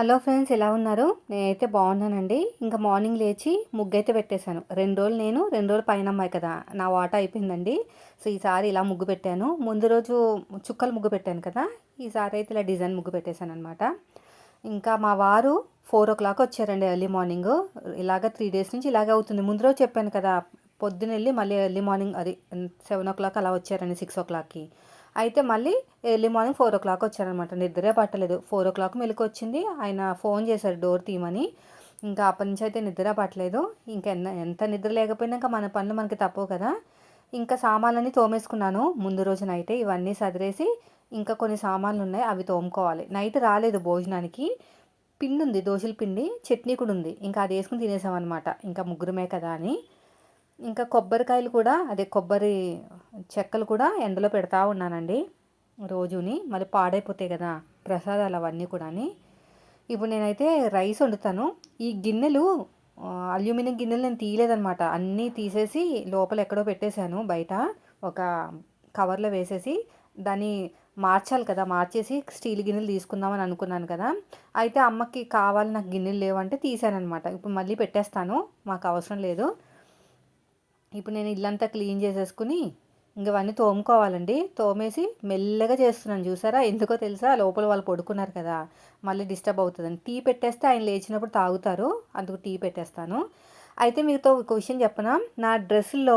Hello friends ఎలా ఉన్నారు? నేనైతే బాగున్నానండి. ఇంకా మార్నింగ్ లేచి ముగ్గు అయితే పెట్టేశాను. రెండు రోజులు నేను రెండు రోజులు పైన అమ్మాయి కదా నా వాట అయిపోయిందండి. సో ఈసారి ఇలా ముగ్గు పెట్టాను. ముందు రోజు చుక్కలు ముగ్గు పెట్టాను కదా ఈసారి అయితే ఇలా డిజైన్ ముగ్గు పెట్టేశాను అనమాట ఇంకా మా వారు ఫోర్ ఓ క్లాక్ వచ్చారండి ఎర్లీ మార్నింగ్. ఇలాగ త్రీ డేస్ నుంచి ఇలాగే అవుతుంది. ముందు రోజు చెప్పాను కదా పొద్దున వెళ్ళి మళ్ళీ ఎర్లీ మార్నింగ్ అది సెవెన్ ఓ క్లాక్ అలా వచ్చారండి సిక్స్ ఓ క్లాక్కి. అయితే మళ్ళీ early morning four o'clock వచ్చారనమాట నిద్రే పట్టలేదు. ఫోర్ ఓ క్లాక్ మెలకు వచ్చింది. ఆయన ఫోన్ చేశారు డోర్ తీయమని. ఇంకా అప్పటి నుంచి అయితే నిద్ర పట్టలేదు. ఇంకా ఎంత నిద్ర లేకపోయినాక మన పనులు మనకి తప్పవు కదా. ఇంకా సామాన్లన్నీ తోమేసుకున్నాను. ముందు రోజు నైటే ఇవన్నీ సదిరేసి ఇంకా కొన్ని సామాన్లు ఉన్నాయి అవి తోముకోవాలి. నైట్ రాలేదు భోజనానికి. పిండి ఉంది దోశల పిండి చట్నీ కూడా ఉంది. ఇంకా అది వేసుకుని తినేసామన్నమాట. ఇంకా ముగ్గురమే కదా అని. ఇంకా కొబ్బరికాయలు కూడా అదే కొబ్బరి చెక్కలు కూడా ఎండలో పెడతా ఉన్నానండి రోజుని. మళ్ళీ పాడైపోతాయి కదా ప్రసాదాలు అవన్నీ కూడా ఇప్పుడు నేనైతే రైస్ వండుతాను. ఈ గిన్నెలు అల్యూమినియం గిన్నెలు నేను తీయలేదనమాట అన్నీ తీసేసి లోపల ఎక్కడో పెట్టేశాను బయట. ఒక కవర్లో వేసేసి దాన్ని మార్చాలి కదా మార్చేసి స్టీల్ గిన్నెలు తీసుకుందామని అనుకున్నాను కదా. అయితే అమ్మకి కావాలి నాకు గిన్నెలు లేవంటే తీసాను అనమాట ఇప్పుడు మళ్ళీ పెట్టేస్తాను మాకు అవసరం లేదు. ఇప్పుడు నేను ఇల్లంతా క్లీన్ చేసేసుకుని ఇంకవన్నీ తోముకోవాలండి. తోమేసి మెల్లగా చేస్తున్నాను. చూసారా? ఎందుకో తెలుసా? లోపల వాళ్ళు పడుకున్నారు కదా. మళ్ళీ డిస్టర్బ్ అవుతుందని. టీ పెట్టేస్తే ఆయన లేచినప్పుడు తాగుతారు. అందుకు టీ పెట్టేస్తాను. అయితే మీతో ఒక విషయం చెప్పనా? నా డ్రెస్సుల్లో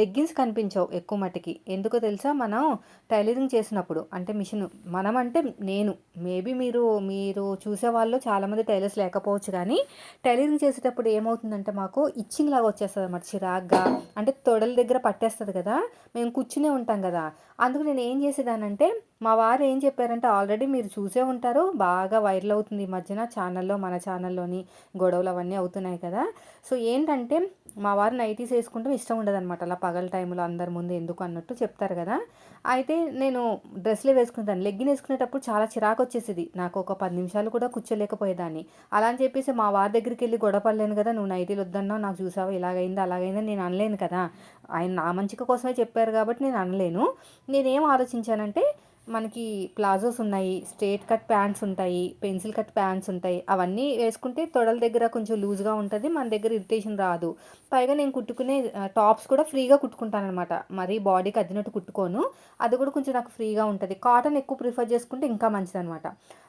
లెగ్గిన్స్ కనిపించవు ఎక్కువ మటుకి ఎందుకో తెలుసా? మనం టైలరింగ్ చేసినప్పుడు అంటే మిషన్ మనం అంటే నేను మేబీ మీరు మీరు చూసే వాళ్ళు చాలామంది టైలర్స్ లేకపోవచ్చు కానీ టైలరింగ్ చేసేటప్పుడు ఏమవుతుందంటే మాకు ఇచ్చింగ్ లాగా వచ్చేస్తుంది అన్నమాట చిరాగ్గా అంటే తొడల దగ్గర పట్టేస్తుంది కదా మేము కూర్చునే ఉంటాం కదా. అందుకు నేను ఏం చేసేదానంటే మా వారు ఏం చెప్పారంటే ఆల్రెడీ మీరు చూసే ఉంటారు బాగా వైరల్ అవుతుంది ఈ మధ్యన ఛానల్లో మన ఛానల్లోని గొడవలు అవన్నీ అవుతున్నాయి కదా. సో ఏంటంటే మా వారు నైటీస్ వేసుకుంటే ఇష్టం ఉండదు అనమాట అలా పగల టైంలో అందరి ముందు ఎందుకు అన్నట్టు చెప్తారు కదా. అయితే నేను డ్రెస్లే వేసుకుంటాను లెగ్గిన్ వేసుకునేటప్పుడు చాలా చిరాకు వచ్చేసేది నాకు ఒక పది నిమిషాలు కూడా కూర్చోలేకపోయేదాన్ని. అలా అని చెప్పేసి మా వారి దగ్గరికి వెళ్ళి గొడవపడలేను కదా నువ్వు నైటీలు వద్దన్నావు నాకు చూసావు ఇలాగైంది అలాగైంది నేను అనలేను కదా. ఆయన నా మంచిక కోసమే చెప్పారు కాబట్టి నేను అనలేను. నేనేం ఆలోచించానంటే మనకి ప్లాజోస్ ఉన్నాయి స్ట్రేట్ కట్ ప్యాంట్స్ ఉంటాయి పెన్సిల్ కట్ ప్యాంట్స్ ఉంటాయి అవన్నీ వేసుకుంటే తొడల దగ్గర కొంచెం లూజ్గా ఉంటుంది మన దగ్గర ఇరిటేషన్ రాదు. పైగా నేను కుట్టుకునే టాప్స్ కూడా ఫ్రీగా కుట్టుకుంటానమాట మరి మరీ బాడీకి అద్దినట్టు కుట్టుకోను. అది కూడా కొంచెం నాకు ఫ్రీగా ఉంటుంది. కాటన్ ఎక్కువ ప్రిఫర్ చేసుకుంటే ఇంకా మంచిది అనమాట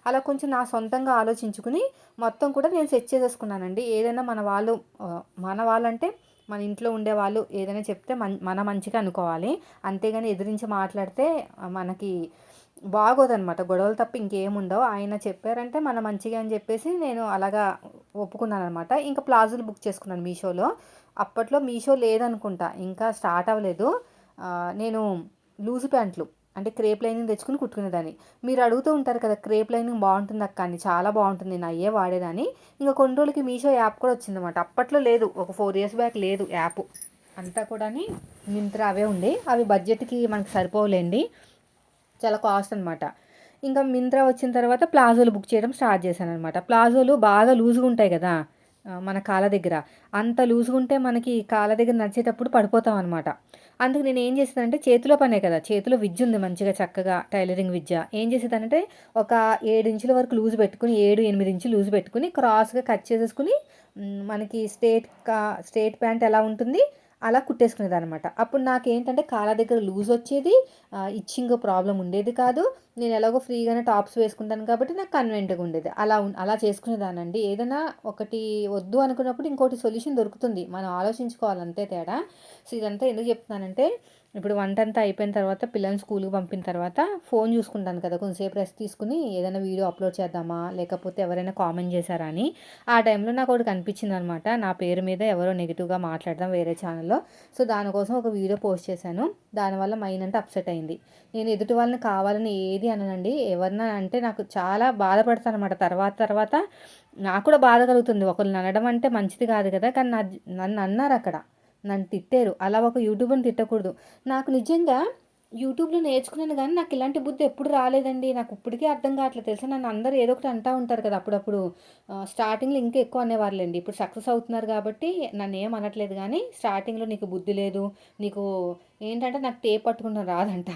అలా కొంచెం నా సొంతంగా ఆలోచించుకుని మొత్తం కూడా నేను సెట్ చేసేసుకున్నానండి. ఏదైనా మన వాళ్ళు మన వాళ్ళంటే మన ఇంట్లో ఉండేవాళ్ళు ఏదైనా చెప్తే మన మన మంచిగా అనుకోవాలి. అంతేగాని ఎదిరించి మాట్లాడితే మనకి బాగోదనమాట గొడవలు తప్ప ఇంకేముండవు. ఆయన చెప్పారంటే మన మంచిగా అని చెప్పేసి నేను అలాగా ఒప్పుకున్నాను అనమాట ఇంకా ప్లాజోలు బుక్ చేసుకున్నాను మీషోలో. అప్పట్లో మీషో లేదనుకుంటా. ఇంకా స్టార్ట్ అవ్వలేదు. నేను లూజ్ ప్యాంట్లు అంటే క్రేప్ లైనింగ్ తెచ్చుకుని కుట్టుకునేదాన్ని. మీరు అడుగుతూ ఉంటారు కదా క్రేప్ లైనింగ్ బాగుంటుంది అక్క అని. చాలా బాగుంటుంది. నేను అయ్యే వాడేదాన్ని. ఇంకా కొన్ని రోజులకి మీషో యాప్ కూడా వచ్చిందన్నమాట. అప్పట్లో లేదు. ఒక ఫోర్ ఇయర్స్ బ్యాక్ లేదు యాప్. అంతా కూడా మింత్రా అవే ఉండే అవి బడ్జెట్కి మనకు సరిపోలేండి చాలా కాస్ట్ అనమాట ఇంకా మింత్రా వచ్చిన తర్వాత ప్లాజోలు బుక్ చేయడం స్టార్ట్ చేశాను అనమాట ప్లాజోలు బాగా లూజ్గా ఉంటాయి కదా మన కాళ్ళ దగ్గర. అంత లూజ్గా ఉంటే మనకి కాళ్ళ దగ్గర నడిచేటప్పుడు పడిపోతాం అనమాట అందుకు నేను ఏం చేసేదానంటే చేతిలో పనే కదా చేతిలో విద్య ఉంది మంచిగా చక్కగా టైలరింగ్ విద్య. ఏం చేసేదానంటే ఒక ఏడు ఇంచుల వరకు లూజ్ పెట్టుకుని ఏడు ఎనిమిది ఇంచులు లూజ్ పెట్టుకుని క్రాస్గా కట్ చేసేసుకుని మనకి స్ట్రేట్ కా స్ట్రేట్ ప్యాంట్ ఎలా ఉంటుంది అలా కుట్టేసుకునేది అనమాట అప్పుడు నాకు ఏంటంటే కాళ్ళ దగ్గర లూజ్ వచ్చేది ఇచ్చింగ్ ప్రాబ్లం ఉండేది కాదు. నేను ఎలాగో ఫ్రీగానే టాప్స్ వేసుకుంటాను కాబట్టి నాకు కన్వెంట్గా ఉండేది. అలా అలా చేసుకునేదానండి ఏదైనా ఒకటి వద్దు అనుకున్నప్పుడు ఇంకోటి సొల్యూషన్ దొరుకుతుంది. మనం ఆలోచించుకోవాలి అంతే తేడా. సో ఇదంతా ఎందుకు చెప్తున్నానంటే ఇప్పుడు వంట అంతా అయిపోయిన తర్వాత పిల్లల్ని స్కూల్కి పంపిన తర్వాత ఫోన్ చూసుకుంటాను కదా. కొంచెంసేపు రెస్ట్ తీసుకుని ఏదైనా వీడియో అప్లోడ్ చేద్దామా? లేకపోతే ఎవరైనా కామెంట్ చేశారా అని. ఆ టైంలో నాకు ఒకటి కనిపించింది అనమాట నా పేరు మీద ఎవరో నెగిటివ్గా మాట్లాడదాం వేరే ఛానల్లో. సో దానికోసం ఒక వీడియో పోస్ట్ చేశాను. దానివల్ల మైండ్ అంటే అప్సెట్ అయింది. నేను ఎదుటి వాళ్ళని కావాలని ఏది అననండి. ఎవరినా అంటే నాకు చాలా బాధపడతాను అనమాట తర్వాత తర్వాత నాకు కూడా బాధ కలుగుతుంది. ఒకరిని అనడం అంటే మంచిది కాదు కదా. కానీ నన్ను అన్నారు అక్కడ. నన్ను తిట్టారు. అలా ఒక యూట్యూబ్ని తిట్టకూడదు. నాకు నిజంగా యూట్యూబ్లో నేర్చుకున్నాను కానీ నాకు ఇలాంటి బుద్ధి ఎప్పుడు రాలేదండి. నాకు ఇప్పటికీ అర్థం కావట్లేదు. తెలుసా? నన్ను అందరూ ఏదో ఒకటి అంటూ ఉంటారు కదా అప్పుడప్పుడు. స్టార్టింగ్లో ఇంకా ఎక్కువ అనేవారులేండి ఇప్పుడు సక్సెస్ అవుతున్నారు కాబట్టి నన్ను ఏం అనట్లేదు కానీ స్టార్టింగ్లో నీకు బుద్ధి లేదు. నీకు ఏంటంటే నాకు టేప్ పట్టుకుంటాం రాదంట.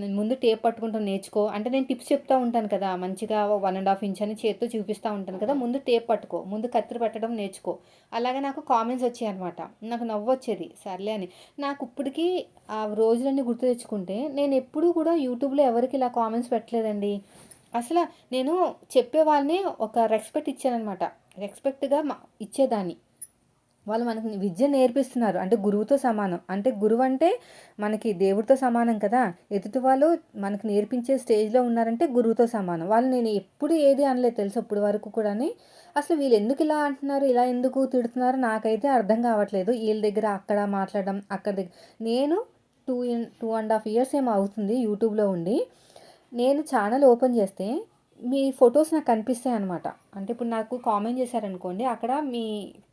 నేను ముందు టేప్ పట్టుకుంటాం నేర్చుకో. అంటే నేను టిప్స్ చెప్తూ ఉంటాను కదా మంచిగా వన్ అండ్ హాఫ్ ఇంచ్ అని చేత్తో చూపిస్తూ ఉంటాను కదా ముందు టేప్ పట్టుకో ముందు కత్తిరి పెట్టడం నేర్చుకో. అలాగే నాకు కామెంట్స్ వచ్చాయి అనమాట నాకు నవ్వు వచ్చేది సర్లే అని. నాకు ఇప్పటికీ ఆ రోజులన్నీ గుర్తు తెచ్చుకుంటే నేను ఎప్పుడూ కూడా యూట్యూబ్లో ఎవరికి ఇలా కామెంట్స్ పెట్టలేదండి. అసలు నేను చెప్పే వాళ్ళని ఒక రెస్పెక్ట్ ఇచ్చానమాట రెస్పెక్ట్గా ఇచ్చేదాన్ని. వాళ్ళు మనకి విద్య నేర్పిస్తున్నారు. అంటే గురువుతో సమానం. అంటే గురువు అంటే మనకి దేవుడితో సమానం కదా. ఎదుటి వాళ్ళు మనకు నేర్పించే స్టేజ్లో ఉన్నారంటే గురువుతో సమానం. వాళ్ళు నేను ఎప్పుడు ఏది అనలేదు తెలుసు అప్పుడు వరకు కూడా అసలు వీళ్ళు ఎందుకు ఇలా అంటున్నారు? ఇలా ఎందుకు తిడుతున్నారు? నాకైతే అర్థం కావట్లేదు. వీళ్ళ దగ్గర అక్కడ మాట్లాడడం అక్కడ దగ్గర నేను two in two and half years ఏమో అవుతుంది యూట్యూబ్లో ఉండి. నేను ఛానల్ ఓపెన్ చేస్తే మీ ఫొటోస్ నాకు కనిపిస్తాయి అనమాట అంటే ఇప్పుడు నాకు కామెంట్ చేశారనుకోండి అక్కడ మీ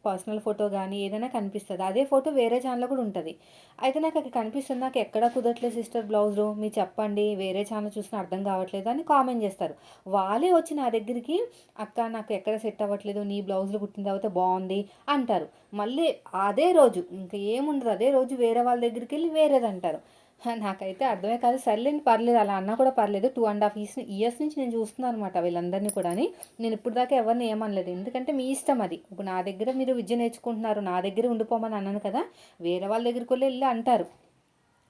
పర్సనల్ ఫోటో కానీ ఏదైనా కనిపిస్తుంది. అదే ఫోటో వేరే ఛానల్లో కూడా ఉంటుంది. అయితే నాకు అక్కడ కనిపిస్తుంది నాకు ఎక్కడ కుదరట్లేదు సిస్టర్ బ్లౌజు మీరు చెప్పండి వేరే ఛానల్ చూసిన అర్థం కావట్లేదు అని కామెంట్ చేస్తారు. వాళ్ళే వచ్చి నా దగ్గరికి అక్క నాకు ఎక్కడ సెట్ అవ్వట్లేదు నీ బ్లౌజులు కుట్టిన తర్వాత బాగుంది అంటారు. మళ్ళీ అదే రోజు ఇంకా ఏముండదు అదే రోజు వేరే వాళ్ళ దగ్గరికి వెళ్ళి వేరేది అంటారు. నాకైతే అర్థమే కాదు. సర్లేండి పర్లేదు అలా అన్నా కూడా పర్లేదు. Two and half years years నుంచి నేను చూస్తున్నాను అనమాట వీళ్ళందరినీ కూడా నేను ఇప్పుడు దాకా ఎవరిని ఏమనలేదు. ఎందుకంటే మీ ఇష్టం అది. ఇప్పుడు నా దగ్గర మీరు విద్య నేర్చుకుంటున్నారు నా దగ్గర ఉండిపోమని అన్నాను కదా వేరే వాళ్ళ దగ్గరికి వెళ్ళి అంటారు.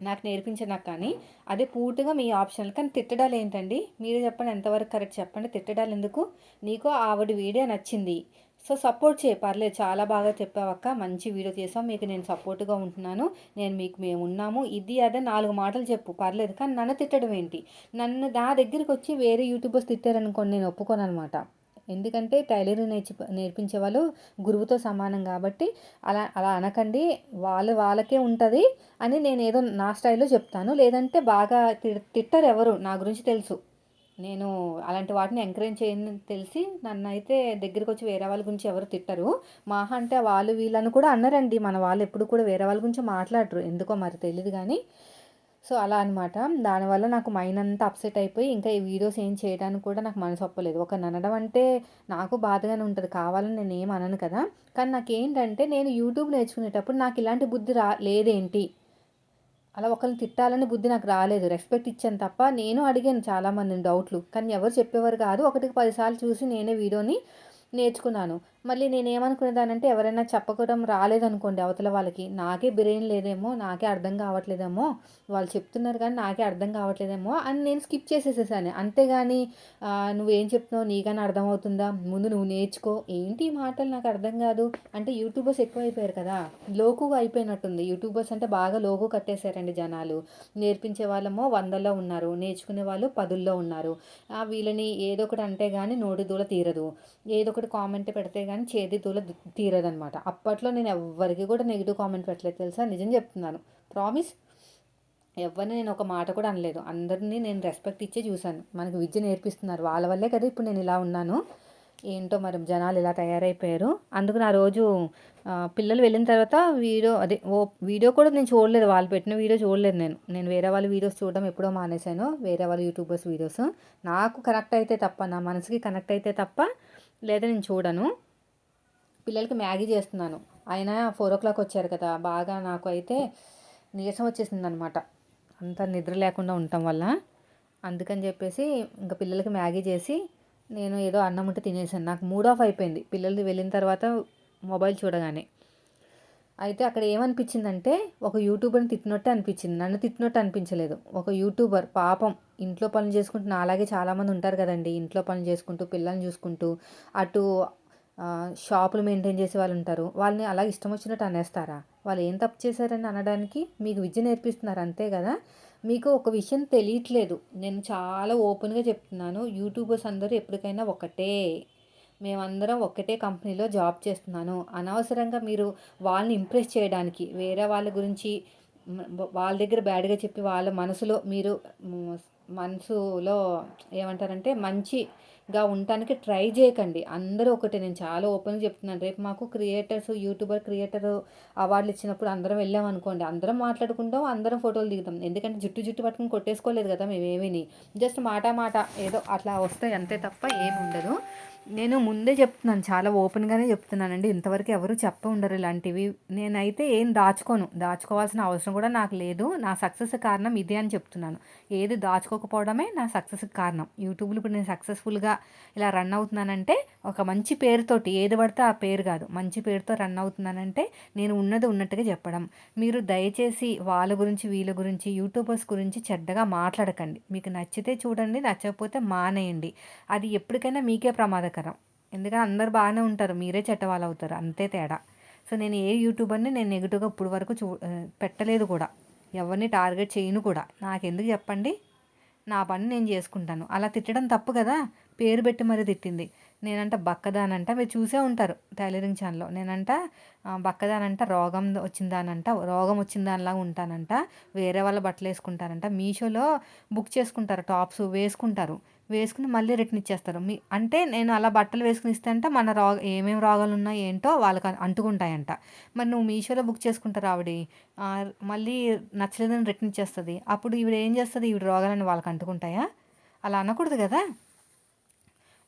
నాకు నేర్పించినాక కానీ. అదే పూర్తిగా మీ ఆప్షనల్ కానీ తిట్టడాలు ఏంటండి? మీరు చెప్పండి ఎంతవరకు కరెక్ట్ చెప్పండి. తిట్టడాలు ఎందుకు? నీకు ఆవిడ వీడియో నచ్చింది. సో సపోర్ట్ చేయి. పర్లేదు చాలా బాగా చెప్పావక్క మంచి వీడియో చేసావు మీకు నేను సపోర్ట్గా ఉంటున్నాను. నేను మీకు మేము ఉన్నాము. ఇది అదే నాలుగు మాటలు చెప్పు. పర్లేదు కానీ నన్ను తిట్టడం ఏంటి? నన్ను నా దగ్గరికి వచ్చి వేరే యూట్యూబర్స్ తిట్టారనుకోండి నేను ఒప్పుకోను అనమాట ఎందుకంటే టైలరింగ్ నేర్చి నేర్పించే వాళ్ళు గురువుతో సమానం కాబట్టి అలా అలా అనకండి. వాళ్ళు వాళ్ళకే ఉంటుంది అని నేను ఏదో నా స్టైల్లో చెప్తాను. లేదంటే బాగా తిట్టరు ఎవరు. నా గురించి తెలుసు. నేను అలాంటి వాటిని ఎంకరేజ్ చేయని తెలిసి నన్ను అయితే దగ్గరికి వచ్చి వేరే వాళ్ళ గురించి ఎవరు తిట్టరు. మాహ అంటే వాళ్ళు వీళ్ళని కూడా అన్నారండి. మన వాళ్ళు ఎప్పుడు కూడా వేరే వాళ్ళ గురించి మాట్లాడరు. ఎందుకో మరి తెలియదు కానీ. సో అలా అనమాట దానివల్ల నాకు మైండ్ అంతా అప్సెట్ అయిపోయి ఇంకా ఈ వీడియోస్ ఏం చేయడానికి కూడా నాకు మనసు ఒప్పలేదు. ఒక ననడం అంటే నాకు బాధగానే ఉంటుంది. కావాలని నేను ఏం అనను కదా. కానీ నాకేంటంటే నేను యూట్యూబ్ నేర్చుకునేటప్పుడు నాకు ఇలాంటి బుద్ధి రా లేదేంటి? అలా ఒకరిని తిట్టాలని బుద్ధి నాకు రాలేదు. రెస్పెక్ట్ ఇచ్చాను తప్ప నేను అడిగాను చాలామందిని డౌట్లు. కానీ ఎవరు చెప్పేవారు కాదు. ఒకటికి పదిసార్లు చూసి నేనే వీడియోని నేర్చుకున్నాను. మళ్ళీ నేనేమనుకునేదానంటే ఎవరైనా చెప్పకడం రాలేదనుకోండి అవతల వాళ్ళకి. నాకే బ్రెయిన్ లేదేమో నాకే అర్థం కావట్లేదేమో వాళ్ళు చెప్తున్నారు కానీ నాకే అర్థం కావట్లేదేమో అని నేను స్కిప్ చేసేసేసాను. అంతేగాని నువ్వేం చెప్తున్నావు నీకని అర్థమవుతుందా? ముందు నువ్వు నేర్చుకో. ఏంటి మాటలు? నాకు అర్థం కాదు. అంటే యూట్యూబర్స్ ఎక్కువ అయిపోయారు కదా. లోకుగా అయిపోయినట్టుంది. యూట్యూబర్స్ అంటే బాగా లోకు కట్టేశారండి జనాలు. నేర్పించే వాళ్ళమో వందల్లో ఉన్నారు. నేర్చుకునే వాళ్ళు పదుల్లో ఉన్నారు. వీళ్ళని ఏదో ఒకటి అంటే కానీ నోటి దూల తీరదు. ఏదో ఒకటి కామెంట్ పెడితే కానీ చేతి తూల తీరదనమాట అప్పట్లో నేను ఎవ్వరికి కూడా నెగిటివ్ కామెంట్ పెట్టలేదు తెలుసా? నిజం చెప్తున్నాను. ప్రామిస్ ఎవరిని నేను ఒక మాట కూడా అనలేదు. అందరినీ నేను రెస్పెక్ట్ ఇచ్చే చూశాను. మనకు విద్య నేర్పిస్తున్నారు. వాళ్ళ వల్లే కదా ఇప్పుడు నేను ఇలా ఉన్నాను. ఏంటో మరి జనాలు ఇలా తయారైపోయారు. అందుకు నా రోజు పిల్లలు వెళ్ళిన తర్వాత వీడియో అదే ఓ వీడియో కూడా నేను చూడలేదు. వాళ్ళు పెట్టిన వీడియో చూడలేదు నేను. నేను వేరే వాళ్ళ వీడియోస్ చూడడం ఎప్పుడో మానేశాను. వేరే వాళ్ళ యూట్యూబర్స్ వీడియోస్. నాకు కనెక్ట్ అయితే తప్ప నా మనసుకి కనెక్ట్ అయితే తప్ప లేదా నేను చూడను. పిల్లలకి మ్యాగీ చేస్తున్నాను. ఆయన ఫోర్ ఓ క్లాక్ వచ్చారు కదా బాగా నాకు అయితే నీరసం వచ్చేసింది అనమాట అంత నిద్ర లేకుండా ఉండటం వల్ల. అందుకని చెప్పేసి ఇంకా పిల్లలకి మ్యాగీ చేసి నేను ఏదో అన్నం ఉంటే తినేసాను. నాకు మూడ్ ఆఫ్ అయిపోయింది. పిల్లలు వెళ్ళిన తర్వాత మొబైల్ చూడగానే. అయితే అక్కడ ఏమనిపించిందంటే ఒక యూట్యూబర్ని తిట్టినట్టే అనిపించింది. నన్ను తిట్టినట్టు అనిపించలేదు. ఒక యూట్యూబర్ పాపం ఇంట్లో పనులు చేసుకుంటూ అలాగే చాలామంది ఉంటారు కదండి. ఇంట్లో పనులు చేసుకుంటూ పిల్లల్ని చూసుకుంటూ అటు షాపులు మెయింటైన్ చేసే వాళ్ళు ఉంటారు. వాళ్ళని అలా ఇష్టం వచ్చినట్టు అనేస్తారా? వాళ్ళు ఏం తప్పు చేశారని అనడానికి మీకు విద్య నేర్పిస్తున్నారు అంతే కదా? మీకు ఒక విషయం తెలియట్లేదు. నేను చాలా ఓపెన్గా చెప్తున్నాను. యూట్యూబర్స్ అందరూ ఎప్పటికైనా ఒకటే. మేమందరం ఒకటే కంపెనీలో జాబ్ చేస్తున్నాను. అనవసరంగా మీరు వాళ్ళని ఇంప్రెస్ చేయడానికి వేరే వాళ్ళ గురించి వాళ్ళ దగ్గర బ్యాడ్గా చెప్పి వాళ్ళ మనసులో మీరు మనసులో ఏమంటారంటే మంచి గా ఉండటానికి ట్రై చేయకండి. అందరూ ఒకటే. నేను చాలా ఓపెన్గా చెప్తున్నాను. రేపు మాకు క్రియేటర్స్ యూట్యూబర్ క్రియేటర్ అవార్డులు ఇచ్చినప్పుడు అందరం వెళ్ళాం అనుకోండి. అందరం మాట్లాడుకుంటాం అందరం ఫోటోలు దిగుతాం. ఎందుకంటే జుట్టు జుట్టు పట్టుకుని కొట్టేసుకోలేదు కదా మేమేమీ జస్ట్ మాట మాట ఏదో అట్లా వస్తాయి అంతే తప్ప ఏమి ఉండదు. నేను ముందే చెప్తున్నాను చాలా ఓపెన్గానే చెప్తున్నానండి. ఇంతవరకు ఎవరు చెప్ప ఉండరు ఇలాంటివి. నేనైతే ఏం దాచుకోను. దాచుకోవాల్సిన అవసరం కూడా నాకు లేదు. నా సక్సెస్ కారణం ఇదే అని చెప్తున్నాను. ఏది దాచుకోకపోవడమే నా సక్సెస్ కారణం. యూట్యూబ్లో ఇప్పుడు నేను సక్సెస్ఫుల్గా ఇలా రన్ అవుతున్నానంటే ఒక మంచి పేరుతోటి ఏది పడితే ఆ పేరు కాదు. మంచి పేరుతో రన్ అవుతున్నానంటే నేను ఉన్నది ఉన్నట్టుగా చెప్పడం. మీరు దయచేసి వాళ్ళ గురించి వీళ్ళ గురించి యూట్యూబర్స్ గురించి చెడ్డగా మాట్లాడకండి. మీకు నచ్చితే చూడండి నచ్చకపోతే మానేయండి. అది ఎప్పటికైనా మీకే ప్రమాదం. బాధాకరం. ఎందుకంటే అందరు బాగానే ఉంటారు మీరే చెట్టవాళ్ళు అవుతారు అంతే తేడా. సో నేను ఏ యూట్యూబర్ని నేను నెగిటివ్గా ఇప్పుడు వరకు చూ పెట్టలేదు కూడా. ఎవరిని టార్గెట్ చేయను కూడా. నాకెందుకు చెప్పండి? నా పని నేను చేసుకుంటాను. అలా తిట్టడం తప్పు కదా? పేరు పెట్టి మరీ తిట్టింది. నేనంట బక్కదానంట మీరు చూసే ఉంటారు టైలరింగ్ ఛానల్లో. నేనంట బక్కదానంట రోగం వచ్చిందానంట రోగం వచ్చిన దానిలాగా ఉంటానంట వేరే వాళ్ళ బట్టలు వేసుకుంటారంట మీషోలో బుక్ చేసుకుంటారు టాప్స్ వేసుకుంటారు. వేసుకుని మళ్ళీ రిటర్న్ ఇచ్చేస్తారు. మీ అంటే నేను అలా బట్టలు వేసుకుని ఇస్తే అంటే మన రోగ ఏమేమి రోగాలు ఉన్నాయి ఏంటో వాళ్ళకి అంటుకుంటాయంట. మరి నువ్వు మీషోలో బుక్ చేసుకుంటారు ఆవిడ? మళ్ళీ నచ్చలేదని రిటర్న్ ఇచ్చేస్తుంది. అప్పుడు ఈవిడ ఏం చేస్తుంది? ఈవిడ రోగాలని వాళ్ళకి అంటుకుంటాయా? అలా అనకూడదు కదా?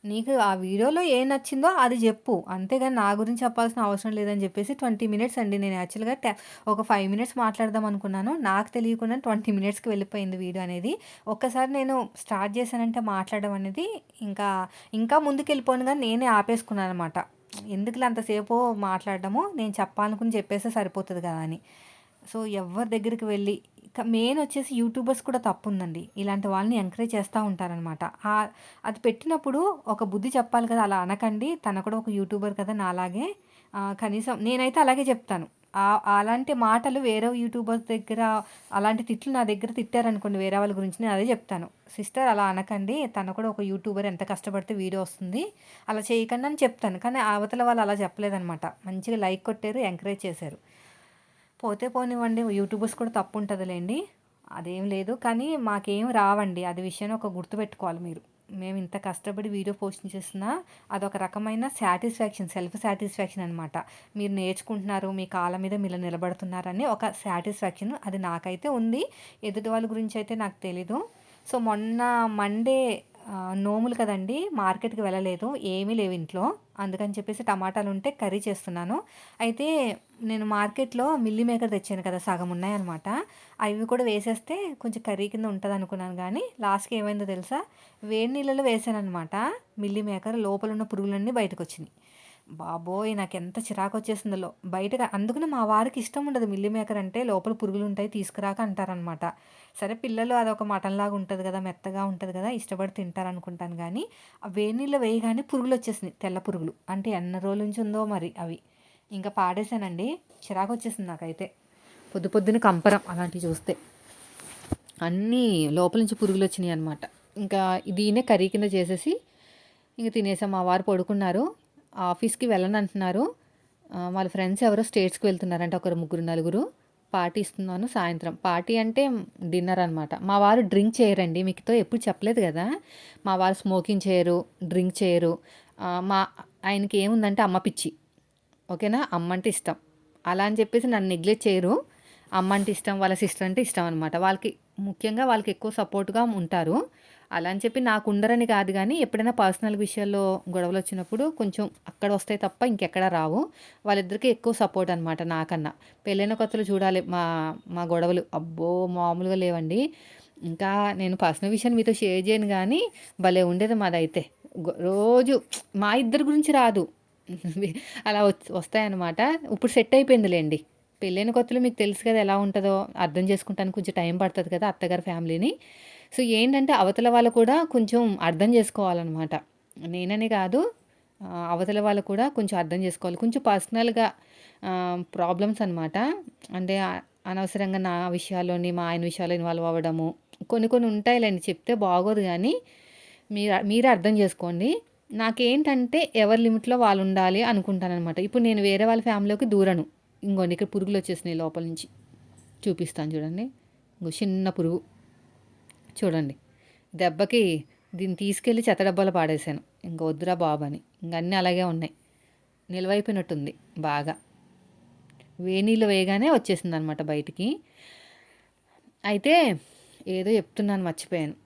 నీకు ఆ వీడియోలో ఏం నచ్చిందో అది చెప్పు. అంతేగాని నా గురించి చెప్పాల్సిన అవసరం లేదని చెప్పేసి ట్వంటీ మినిట్స్ అండి. నేను యాక్చువల్గా టె ఒక ఫైవ్ మినిట్స్ మాట్లాడదాం అనుకున్నాను. నాకు తెలియకుండా ట్వంటీ మినిట్స్కి వెళ్ళిపోయింది వీడియో అనేది. ఒక్కసారి నేను స్టార్ట్ చేశానంటే మాట్లాడడం అనేది ఇంకా ఇంకా ముందుకు వెళ్ళిపోను కానీ నేనే ఆపేసుకున్నాను అనమాట ఎందుకులే అంతసేపు మాట్లాడడము? నేను చెప్పాలనుకుని చెప్పేస్తే సరిపోతుంది కదా అని. సో ఎవరి దగ్గరికి వెళ్ళి మెయిన్ వచ్చేసి యూట్యూబర్స్ కూడా తప్పు ఉందండి ఇలాంటి వాళ్ళని ఎంకరేజ్ చేస్తూ ఉంటారనమాట అది పెట్టినప్పుడు ఒక బుద్ధి చెప్పాలి కదా అలా అనకండి. తన కూడా ఒక యూట్యూబర్ కదా నాలాగే కనీసం నేనైతే అలాగే చెప్తాను. అలాంటి మాటలు వేరే యూట్యూబర్స్ దగ్గర అలాంటి తిట్లు నా దగ్గర తిట్టారనుకోండి వేరే వాళ్ళ గురించి నేను అదే చెప్తాను. సిస్టర్ అలా అనకండి. తను కూడా ఒక యూట్యూబర్ ఎంత కష్టపడితే వీడియో వస్తుంది. అలా చేయకండి అని చెప్తాను. కానీ అవతల వాళ్ళు అలా చెప్పలేదనమాట మంచిగా లైక్ కొట్టారు ఎంకరేజ్ చేశారు. పోతే పోనివ్వండి యూట్యూబర్స్ కూడా తప్పు ఉంటుందిలేండి అదేం లేదు కానీ మాకేం రావండి. అది విషయాన్ని ఒక గుర్తుపెట్టుకోవాలి మీరు. మేము ఇంత కష్టపడి వీడియో పోస్ట్ చేస్తున్నా అదొక రకమైన సాటిస్ఫాక్షన్ సెల్ఫ్ సాటిస్ఫాక్షన్ అనమాట మీరు నేర్చుకుంటున్నారు మీ కాళ్ళ మీద మీరు నిలబడుతున్నారని ఒక సాటిస్ఫాక్షన్ అది నాకైతే ఉంది. ఎదుటి వాళ్ళ గురించి అయితే నాకు తెలీదు. సో మొన్న మండే నోములు కదండి మార్కెట్కి వెళ్ళలేదు ఏమీ లేవు ఇంట్లో. అందుకని చెప్పేసి టమాటాలు ఉంటే కర్రీ చేస్తున్నాను. అయితే నేను మార్కెట్లో మిల్లీ మేకర్ తెచ్చాను కదా సగం ఉన్నాయన్నమాట. అవి కూడా వేసేస్తే కొంచెం కర్రీ కింద ఉంటుంది అనుకున్నాను కానీ లాస్ట్కి ఏమైందో తెలుసా? వేడి నీళ్ళలో వేసాను అనమాట మిల్లీ మేకర్ లోపల ఉన్న పురుగులన్నీ బయటకు వచ్చినాయి బాబోయ్ నాకు ఎంత చిరాకు వచ్చేసిందో బయటగా అందుకని మా వారికి ఇష్టం ఉండదు మిల్లి మేకర్ అంటే లోపల పురుగులు ఉంటాయి తీసుకురాక అంటారనమాట సరే పిల్లలు అదొక మటన్ లాగా ఉంటుంది కదా మెత్తగా ఉంటుంది కదా ఇష్టపడి తింటారు అనుకుంటాను కానీ ఆ వేడి నీళ్ళు వేయగానే పురుగులు వచ్చేసినాయి తెల్ల పురుగులు. అంటే ఎన్న రోజుల నుంచి ఉందో మరి అవి. ఇంకా పాడేశానండి. చిరాకు వచ్చేసింది నాకైతే. పొద్దు పొద్దున కంపరం అలాంటివి చూస్తే. అన్నీ లోపల నుంచి పురుగులు వచ్చినాయి అనమాట ఇంకా దీనే కర్రీ కింద చేసేసి ఇంక తినేసాం. మా వారు పడుకున్నారు. ఆఫీస్కి వెళ్ళను అంటున్నారు వాళ్ళ ఫ్రెండ్స్ ఎవరో స్టేట్స్కి వెళ్తున్నారంటే ఒకరు ముగ్గురు నలుగురు. పార్టీ ఇస్తున్నాను సాయంత్రం. పార్టీ అంటే డిన్నర్ అనమాట మా వారు డ్రింక్ చేయరండి. మీకుతో ఎప్పుడు చెప్పలేదు కదా. మా వారు స్మోకింగ్ చేయరు డ్రింక్ చేయరు. మా ఆయనకి ఏముందంటే అమ్మ పిచ్చి. ఓకేనా? అమ్మ అంటే ఇష్టం. అలా అని చెప్పేసి నన్ను నెగ్లెక్ట్ చేయరు. అమ్మ అంటే ఇష్టం వాళ్ళ సిస్టర్ అంటే ఇష్టం అనమాట వాళ్ళకి ముఖ్యంగా వాళ్ళకి ఎక్కువ సపోర్ట్గా ఉంటారు. అలా అని చెప్పి నాకు ఉండరని కాదు కానీ ఎప్పుడైనా పర్సనల్ విషయాల్లో గొడవలు వచ్చినప్పుడు కొంచెం అక్కడ వస్తాయి తప్ప ఇంకెక్కడ రావు. వాళ్ళిద్దరికీ ఎక్కువ సపోర్ట్ అనమాట నాకన్నా. పెళ్ళైన కొత్తలు చూడాలి. మా మా గొడవలు. అబ్బో మామూలుగా లేవండి. ఇంకా నేను పర్సనల్ విషయాన్ని మీతో షేర్ చేయను కానీ భలే ఉండేది మాదైతే. రోజు మా ఇద్దరి గురించి రాదు. అలా వస్తాయన్నమాట. ఇప్పుడు సెట్ అయిపోయిందిలేండి. పెళ్ళైన కొత్తలు మీకు తెలుసు కదా ఎలా ఉంటుందో అర్థం చేసుకుంటానికి కొంచెం టైం పడుతుంది కదా అత్తగారి ఫ్యామిలీని. సో ఏంటంటే అవతల వాళ్ళు కూడా కొంచెం అర్థం చేసుకోవాలన్నమాట. నేననే కాదు అవతల వాళ్ళు కూడా కొంచెం అర్థం చేసుకోవాలి. కొంచెం పర్సనల్గా ప్రాబ్లమ్స్ అనమాట అంటే అనవసరంగా నా విషయాల్లోని మా ఆయన విషయాల్లో ఇన్వాల్వ్ అవ్వడము. కొన్ని కొన్ని ఉంటాయిలేండి చెప్తే బాగోదు కానీ మీరు మీరే అర్థం చేసుకోండి. నాకేంటంటే ఎవరి లిమిట్లో వాళ్ళు ఉండాలి అనుకుంటాను అనమాట ఇప్పుడు నేను వేరే వాళ్ళ ఫ్యామిలీకి దూరను. ఇంకోండి ఇక్కడ పురుగులు వచ్చేసినాయి లోపల నుంచి. చూపిస్తాను చూడండి. ఇంకో చిన్న పురుగు. చూడండి. దెబ్బకి దీన్ని తీసుకెళ్ళి చెత్త డబ్బాలు పాడేశాను. ఇంక వద్దురా బాబు అని ఇంక అన్నీ అలాగే ఉన్నాయి. నిలవైపోయినట్టుంది బాగా. వేనీళ్ళు వేయగానే వచ్చేసింది అనమాట బయటికి. అయితే ఏదో చెప్తున్నాను మర్చిపోయాను.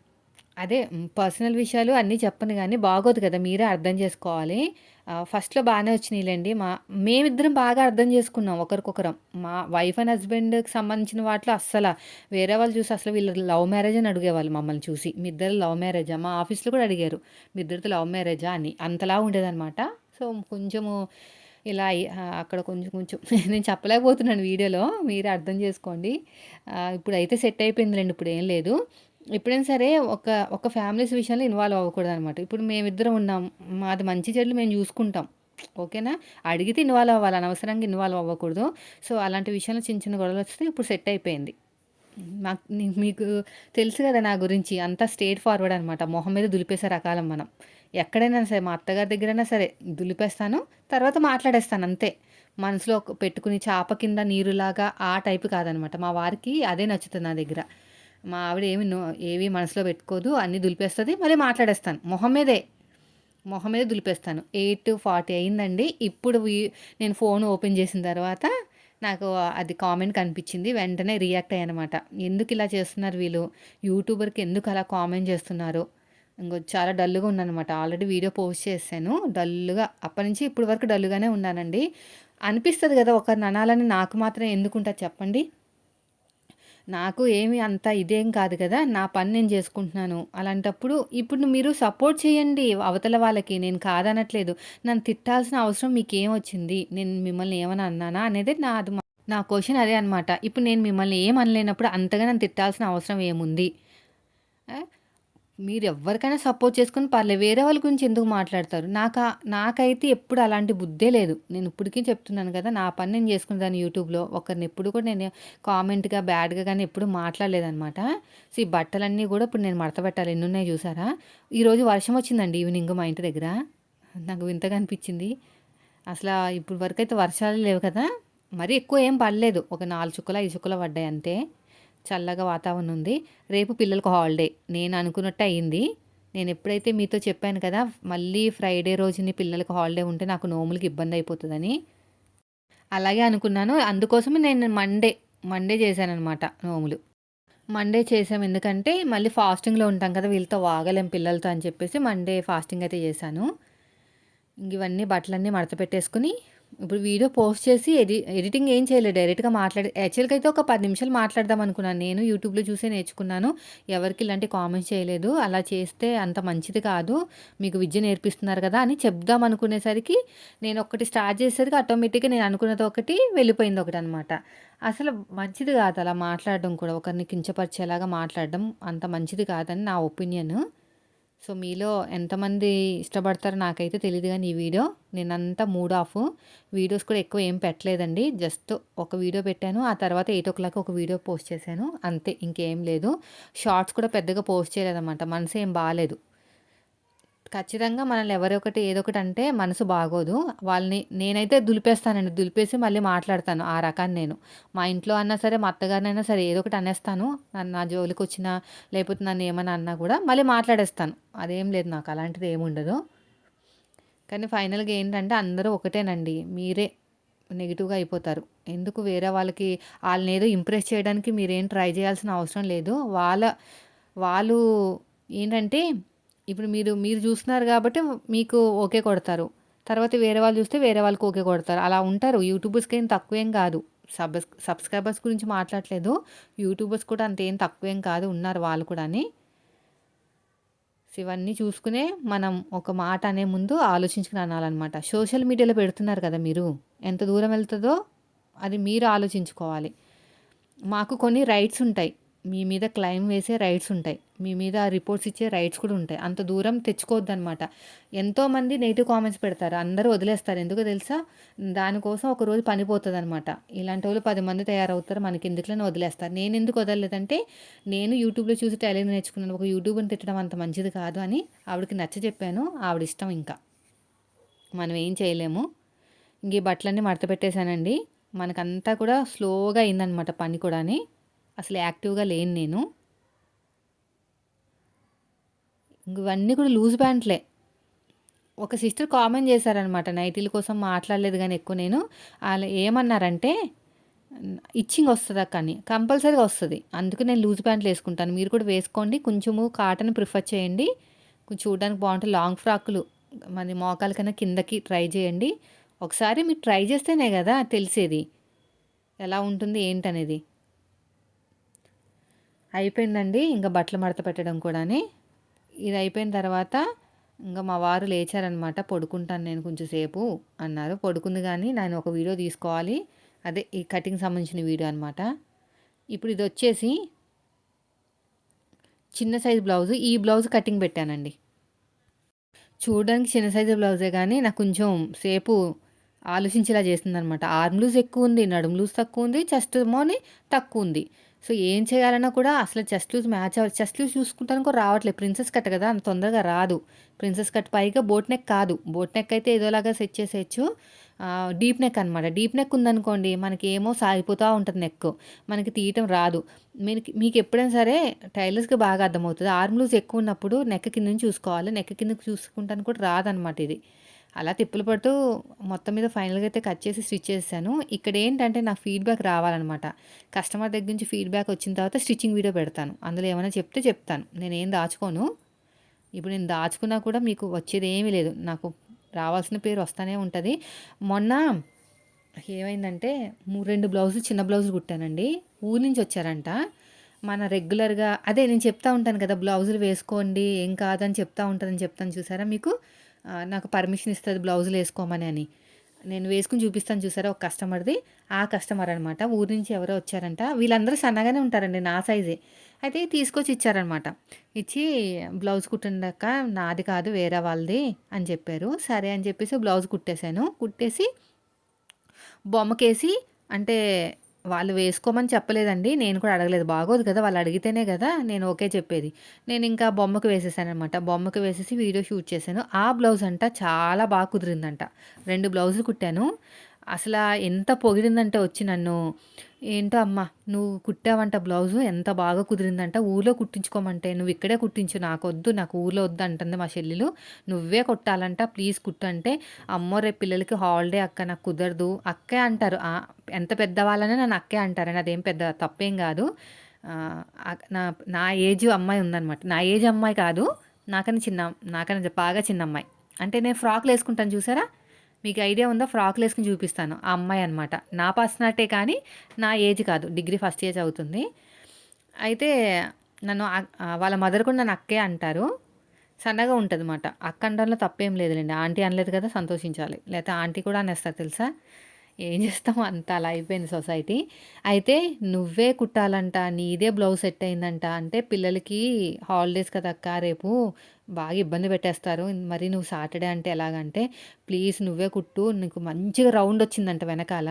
అదే పర్సనల్ విషయాలు అన్నీ చెప్పను కానీ బాగోదు కదా! మీరే అర్థం చేసుకోవాలి. ఫస్ట్‌లో బాగానే వచ్చినాయిలేండి మా మేమిద్దరం బాగా అర్థం చేసుకున్నాం ఒకరికొకరం. మా వైఫ్ అండ్ హస్బెండ్‌కి సంబంధించిన వాటిలో అస్సలు వేరే వాళ్ళు చూసి అసలు వీళ్ళు లవ్ మ్యారేజ్ అని అడిగేవాళ్ళు మమ్మల్ని చూసి. మీ ఇద్దరు లవ్ మ్యారేజా? మా ఆఫీస్‌లో కూడా అడిగారు. మీ ఇద్దరితో లవ్ మ్యారేజా అని. అంతలా ఉండేదనమాట. సో, కొంచెము ఇలా అక్కడ కొంచెం కొంచెం నేను చెప్పలేకపోతున్నాను వీడియోలో. మీరే అర్థం చేసుకోండి. ఇప్పుడు ఇప్పుడైతే సెట్ అయిపోయిందిలేండి ఇప్పుడు ఏం లేదు. ఎప్పుడైనా సరే ఒక ఒక ఫ్యామిలీస్ విషయంలో ఇన్వాల్వ్ అవ్వకూడదనమాట. ఇప్పుడు మేమిద్దరం ఉన్నాం. మాది మంచి చెడులు మేము చూసుకుంటాం. ఓకేనా? అడిగితే ఇన్వాల్వ్ అవ్వాలి. అనవసరంగా ఇన్వాల్వ్ అవ్వకూడదు. సో, అలాంటి విషయంలో చిన్న చిన్న గొడవలొస్తే ఇప్పుడు సెట్ అయిపోయింది. నాకు మీకు తెలుసు కదా నా గురించి. అంతా స్టేట్ ఫార్వర్డ్ అనమాట. మొహం మీద దులిపేసే రకాలం మనం. ఎక్కడైనా సరే మా అత్తగారి దగ్గరైనా సరే దులిపేస్తాను. తర్వాత మాట్లాడేస్తాను అంతే. మనసులో పెట్టుకుని చాప కింద నీరులాగా ఆ టైప్ కాదనమాట. మా వారికి అదే నచ్చుతుంది నా దగ్గర. మా ఆవిడ ఏమి నో ఏవి మనసులో పెట్టుకోదు. అన్నీ దులిపేస్తుంది మళ్ళీ మాట్లాడేస్తాను. మొహం మీదే. మొహం మీద దులిపేస్తాను. 8:40 అయిందండి. ఇప్పుడు నేను ఫోన్ ఓపెన్ చేసిన తర్వాత నాకు అది కామెంట్ కనిపించింది. వెంటనే రియాక్ట్ అయ్యాననమాట. ఎందుకు ఇలా చేస్తున్నారు వీళ్ళు? యూట్యూబర్‌కి ఎందుకు అలా కామెంట్ చేస్తున్నారు? ఇంకో చాలా డల్‌గా ఉన్నానమాట ఆల్రెడీ వీడియో పోస్ట్ చేశాను. డల్‌గా అప్పటినుంచి ఇప్పటి వరకు డల్‌గానే ఉన్నానండి. అనిపిస్తుంది కదా! ఒకరిని అనాలని నాకు మాత్రం ఎందుకుంటది చెప్పండి? నాకు ఏమి అంత ఇదేం కాదు కదా! నా పని నేను చేసుకుంటున్నాను. అలాంటప్పుడు ఇప్పుడు మీరు సపోర్ట్ చేయండి అవతల వాళ్ళకి. నేను కాదనట్లేదు. నన్ను తిట్టాల్సిన అవసరం మీకేమొచ్చింది? నేను మిమ్మల్ని ఏమన్నా అన్నానా? అనేది నా అది నా క్వశ్చన్ అదే అనమాట. ఇప్పుడు నేను మిమ్మల్ని ఏం అనలేనప్పుడు అంతగా నన్ను తిట్టాల్సిన అవసరం ఏముంది? మీరు ఎవరికైనా సపోర్ట్ చేసుకుని పర్లేదు. వేరే వాళ్ళ గురించి ఎందుకు మాట్లాడతారు? నాకా నాకైతే ఎప్పుడు అలాంటి బుద్ధే లేదు. నేను ఇప్పటికీ చెప్తున్నాను కదా! నా పని నేను చేసుకునేదాన్ని యూట్యూబ్‌లో. ఒకరిని ఎప్పుడు కూడా నేను కామెంట్‌గా, బ్యాడ్‌గా కానీ ఎప్పుడు మాట్లాడలేదనమాట. సో, ఈ బట్టలన్నీ కూడా ఇప్పుడు నేను మడత పెట్టాలి. ఉన్నాయి చూసారా? ఈరోజు వర్షం వచ్చిందండి ఈవినింగ్ మా ఇంటి దగ్గర. నాకు వింతగా అనిపించింది. అసలు ఇప్పుడు వరకు వరకైతే వర్షాలు లేవు కదా! మరీ ఎక్కువ ఏం పడలేదు. ఒక నాలుగు చుక్కల ఐదు చుక్కల పడ్డాయి అంతే. చల్లగా వాతావరణం ఉంది. రేపు పిల్లలకు హాలిడే. నేను అనుకున్నట్టు అయింది. నేను ఎప్పుడైతే మీతో చెప్పాను కదా! మళ్ళీ ఫ్రైడే రోజుని పిల్లలకు హాలిడే ఉంటే నాకు నోములకి ఇబ్బంది అయిపోతుందని అలాగే అనుకున్నాను. అందుకోసమే నేను మండే, మండే చేశానమాట నోములు. మండే చేసాం. ఎందుకంటే మళ్ళీ ఫాస్టింగ్‌లో ఉంటాం కదా! వీళ్ళతో వాగలేం పిల్లలతో అని చెప్పేసి మండే ఫాస్టింగ్ అయితే చేశాను. ఇంక ఇవన్నీ బట్టలన్నీ మడత పెట్టేసుకుని ఇప్పుడు వీడియో పోస్ట్ చేసి ఎడి ఎడిటింగ్ ఏం చేయలేదు. డైరెక్ట్‌గా మాట్లాడి యాక్చువల్‌గా అయితే ఒక పది నిమిషాలు మాట్లాడదాం అనుకున్నాను. నేను యూట్యూబ్‌లో చూసే నేర్చుకున్నాను. ఎవరికి ఇలాంటి కామెంట్స్ చేయలేదు. అలా చేస్తే అంత మంచిది కాదు. మీకు విద్య నేర్పిస్తున్నారు కదా! అని చెప్దాం అనుకునేసరికి నేను ఒకటి స్టార్ట్ చేసేసరికి ఆటోమేటిక్‌గా నేను అనుకున్నది ఒకటి, వెళ్ళిపోయింది ఒకటి అనమాట అసలు మంచిది కాదు అలా మాట్లాడడం కూడా. ఒకరిని కించపరిచేలాగా మాట్లాడడం అంత మంచిది కాదని నా ఒపీనియన్. సో, మీలో ఎంతమంది ఇష్టపడతారో నాకైతే తెలియదు కానీ ఈ వీడియో. నేనంతా మూడ్ ఆఫ్. వీడియోస్ కూడా ఎక్కువ ఏం పెట్టలేదండి. జస్ట్ ఒక వీడియో పెట్టాను. ఆ తర్వాత 8:00 ఒక వీడియో పోస్ట్ చేశాను. అంతే ఇంకేం లేదు. షార్ట్స్ కూడా పెద్దగా పోస్ట్ చేయలేదన్నమాట మనసు ఏం బాగాలేదు ఖచ్చితంగా మనల్ని ఎవరొకటి ఒకటి ఏదో ఒకటి అంటే మనసు బాగోదు. వాళ్ళని నేనైతే దులిపేస్తానండి. దులిపేసి మళ్ళీ మాట్లాడతాను. ఆ రకాన్ని నేను. మా ఇంట్లో అన్నా సరే, మా అత్తగారినైనా సరే ఏదో ఒకటి అనేస్తాను. నన్ను నా జోలికొచ్చినా, లేకపోతే నన్ను ఏమన్నా అన్నా కూడా మళ్ళీ మాట్లాడేస్తాను. అదేం లేదు నాకు అలాంటిది ఏముండదు. కానీ ఫైనల్‌గా ఏంటంటే అందరూ ఒకటేనండి. మీరే నెగిటివ్గా అయిపోతారు. ఎందుకు వేరే వాళ్ళకి వాళ్ళని ఏదో ఇంప్రెస్ చేయడానికి మీరేం ట్రై చేయాల్సిన అవసరం లేదు. వాళ్ళ వాళ్ళు ఏంటంటే ఇప్పుడు మీరు మీరు చూస్తున్నారు కాబట్టి మీకు ఓకే కొడతారు. తర్వాత వేరే వాళ్ళు చూస్తే వేరే వాళ్ళకి ఓకే కొడతారు. అలా ఉంటారు. యూట్యూబర్స్‌కి ఏం తక్కువేం కాదు. సబ్ సబ్స్క్రైబర్స్ గురించి మాట్లాడట్లేదు. యూట్యూబర్స్ కూడా అంతేం తక్కువేం కాదు. ఉన్నారు వాళ్ళు కూడా అని ఇవన్నీ చూసుకునే మనం ఒక మాట అనే ముందు ఆలోచించుకుని అనాలన్నమాట సోషల్ మీడియాలో పెడుతున్నారు కదా మీరు. ఎంత దూరం వెళ్తుందో అది మీరు ఆలోచించుకోవాలి. మాకు కొన్ని రైట్స్ ఉంటాయి. మీ మీద క్లెయిమ్ వేసే రైట్స్ ఉంటాయి. మీ మీద రిపోర్ట్స్ ఇచ్చే రైట్స్ కూడా ఉంటాయి. అంత దూరం తెచ్చుకోవద్దు అనమాట ఎంతోమంది నెగిటివ్ కామెంట్స్ పెడతారు. అందరూ వదిలేస్తారు. ఎందుకు తెలుసా? దానికోసం ఒక రోజు పని పోతదనమాట. ఇలాంటోళ్ళు 10 మంది తయారవుతారు. మనకి అని వదిలేస్తారు. నేను ఎందుకు వదలలేదంటే నేను యూట్యూబ్‌లో చూసి టైలరింగ్ నేర్చుకున్నాను. ఒక యూట్యూబ్ని తిట్టడం అంత మంచిది కాదు అని ఆవిడకి నచ్చజెప్పాను. ఆవిడ ఇష్టం ఇంకా. మనం ఏం చేయలేము. ఇంక ఈ బట్టలన్నీ మడత పెట్టేశానండి మనకంతా కూడా స్లోగా అయిందనమాట పని కూడాని. అసలు యాక్టివ్‌గా లేను నేను. ఇవన్నీ కూడా లూజ్ ప్యాంట్లే. ఒక సిస్టర్ కామెంట్ చేశారనమాట. నైటీల కోసం మాట్లాడలేదు కానీ ఎక్కువ నేను. వాళ్ళు ఏమన్నారంటే ఇచ్చింగ్ వస్తుందా కానీ కంపల్సరీగా వస్తుంది. అందుకు నేను లూజ్ ప్యాంట్లు వేసుకుంటాను. మీరు కూడా వేసుకోండి. కొంచెము కాటన్ ప్రిఫర్ చేయండి. కొంచెం చూడడానికి బాగుంటుంది లాంగ్ ఫ్రాక్లు మరి మోకాల కన్నా కిందకి ట్రై చేయండి. ఒకసారి మీరు ట్రై చేస్తేనే కదా తెలిసేది. ఎలా ఉంటుంది ఏంటనేది. అయిపోయిందండి. ఇంకా బట్టలు మడత పెట్టడం కూడాని. ఇది అయిపోయిన తర్వాత ఇంకా మా వారు లేచారనమాట. పడుకుంటాను నేను కొంచెం సేపు అన్నారు. పడుకుంది కానీ నేను ఒక వీడియో తీసుకోవాలి. అదే ఈ కటింగ్ సంబంధించిన వీడియో అనమాట. ఇప్పుడు ఇది వచ్చేసి చిన్న సైజు బ్లౌజ్. ఈ బ్లౌజ్ కటింగ్ పెట్టానండి. చూడడానికి చిన్న సైజు బ్లౌజే కానీ నాకు కొంచెం సేపు ఆలోచించేలా చేస్తుంది అనమాట ఆర్మ్ లూజ్ ఎక్కువ ఉంది నడుము లూజ్ తక్కువ ఉంది చెస్ట్ మోని తక్కువ ఉంది. సో ఏం చేయాలన్నా కూడా అసలు చెస్ట్ లూజ్ మ్యాచ్ అవ్వాలి చెస్ట్ లూజ్ చూసుకుంటాను కూడా రావట్లేదు. ప్రిన్సెస్ కట్ కదా అంత తొందరగా రాదు. ప్రిన్సెస్ కట్ పైగా బోట్ నెక్ కాదు. బోట్ నెక్ అయితే ఏదోలాగా సెట్ చేసేయచ్చు. డీప్ నెక్ అనమాట డీప్ నెక్ ఉందనుకోండి మనకి ఏమో సాగిపోతూ ఉంటుంది నెక్. మనకి తీయటం రాదు. మీకు మీకు ఎప్పుడైనా సరే టైలర్స్కి బాగా అర్థమవుతుంది. ఆర్మ్ లూజ్ ఎక్కువ ఉన్నప్పుడు నెక్ కింద నుంచి చూసుకోవాలి. నెక్ కింద చూసుకుంటాను కూడా రాదనమాట ఇది. అలా తిప్పులు పడుతూ మొత్తం మీద ఫైనల్గా అయితే కట్ చేసి స్టిచ్ చేశాను ఇక్కడ ఏంటంటే నాకు ఫీడ్బ్యాక్ రావాలన్నమాట. కస్టమర్ దగ్గర నుంచి ఫీడ్బ్యాక్ వచ్చిన తర్వాత స్టిచ్చింగ్ వీడియో పెడతాను. అందులో ఏమైనా చెప్తే చెప్తాను. నేను ఏం దాచుకోను. ఇప్పుడు నేను దాచుకున్నా కూడా మీకు వచ్చేది ఏమీ లేదు. నాకు రావాల్సిన పేరు వస్తూనే ఉంటుంది. మొన్న ఏమైందంటే రెండు బ్లౌజులు చిన్న బ్లౌజులు కుట్టానండి. ఊరి నుంచి వచ్చారంట. మన రెగ్యులర్గా అదే నేను చెప్తా ఉంటాను కదా బ్లౌజులు వేసుకోండి ఏం కాదని చెప్తా ఉంటుందని చెప్తాను చూసారా మీకు? నాకు పర్మిషన్ ఇస్తుంది బ్లౌజులు వేసుకోమని అని. నేను వేసుకుని చూపిస్తాను చూసారా ఒక కస్టమర్ది ఆ కస్టమర్ అనమాట ఊరి నుంచి ఎవరో వచ్చారంట. వీళ్ళందరూ సన్నగానే ఉంటారండి నా సైజే అయితే తీసుకొచ్చి ఇచ్చారనమాట ఇచ్చి బ్లౌజ్ కుట్టినాక నాది కాదు వేరే వాళ్ళది అని చెప్పారు. సరే అని చెప్పేసి బ్లౌజ్ కుట్టేశాను. కుట్టేసి బొమ్మకేసి అంటే వాళ్ళు వేసుకోమని చెప్పలేదండి. నేను కూడా అడగలేదు. బాగోదు కదా వాళ్ళు అడిగితేనే కదా నేను ఓకే చెప్పేది. నేను ఇంకా బొమ్మకు వేసేసాను అనమాట బొమ్మకు వేసేసి వీడియో షూట్ చేశాను. ఆ బ్లౌజ్ అంట చాలా బాగా కుదిరిందంట. రెండు బ్లౌజులు కుట్టాను. అసలు ఎంత పొగిడిందంటే వచ్చి నన్ను. ఏంటో అమ్మ నువ్వు కుట్టావంట బ్లౌజు ఎంత బాగా కుదిరిందంట. ఊర్లో కుట్టించుకోమంటే నువ్వు ఇక్కడే కుట్టించు. నాకు వద్దు నాకు ఊర్లో వద్దు అంటుంది మా చెల్లెలు. నువ్వే కుట్టాలంట ప్లీజ్ కుట్టంటే. అమ్మో రేపు పిల్లలకి హాలిడే అక్క నాకు కుదరదు. అక్కే అంటారు. ఎంత పెద్దవాళ్ళనే నన్ను అక్కే అంటారని అదేం పెద్ద తప్పేం కాదు. నా నా ఏజ్ అమ్మాయి ఉందన్నమాట. నా ఏజ్ అమ్మాయి కాదు. నాకని చిన్న నాకని బాగా చిన్న అమ్మాయి. అంటే నేను ఫ్రాక్లు వేసుకుంటాను చూసారా? మీకు ఐడియా ఉందా? ఫ్రాక్లు వేసుకుని చూపిస్తాను. ఆ అమ్మాయి అనమాట నా పర్సనాలిటీ కానీ నా ఏజ్ కాదు. డిగ్రీ ఫస్ట్ ఏజ్ అవుతుంది అయితే నన్ను వాళ్ళ మదర్ కూడా నన్ను అక్కే అంటారు. సన్నగా ఉంటుంది అనమాట అక్క అనడంలో తప్పేం లేదులేండి. ఆంటీ అనలేదు కదా సంతోషించాలి. లేకపోతే ఆంటీ కూడా అనేస్తారు తెలుసా? ఏం చేస్తాం అంత అలా అయిపోయింది సొసైటీ. అయితే నువ్వే కుట్టాలంట నీదే బ్లౌజ్ సెట్ అయిందంట. అంటే పిల్లలకి హాలిడేస్ కదక్క రేపు బాగా ఇబ్బంది పెట్టేస్తారు. మరి నువ్వు సాటర్డే అంటే ఎలాగంటే ప్లీజ్ నువ్వే కుట్టు నీకు మంచిగా రౌండ్ వచ్చిందంట వెనకాల.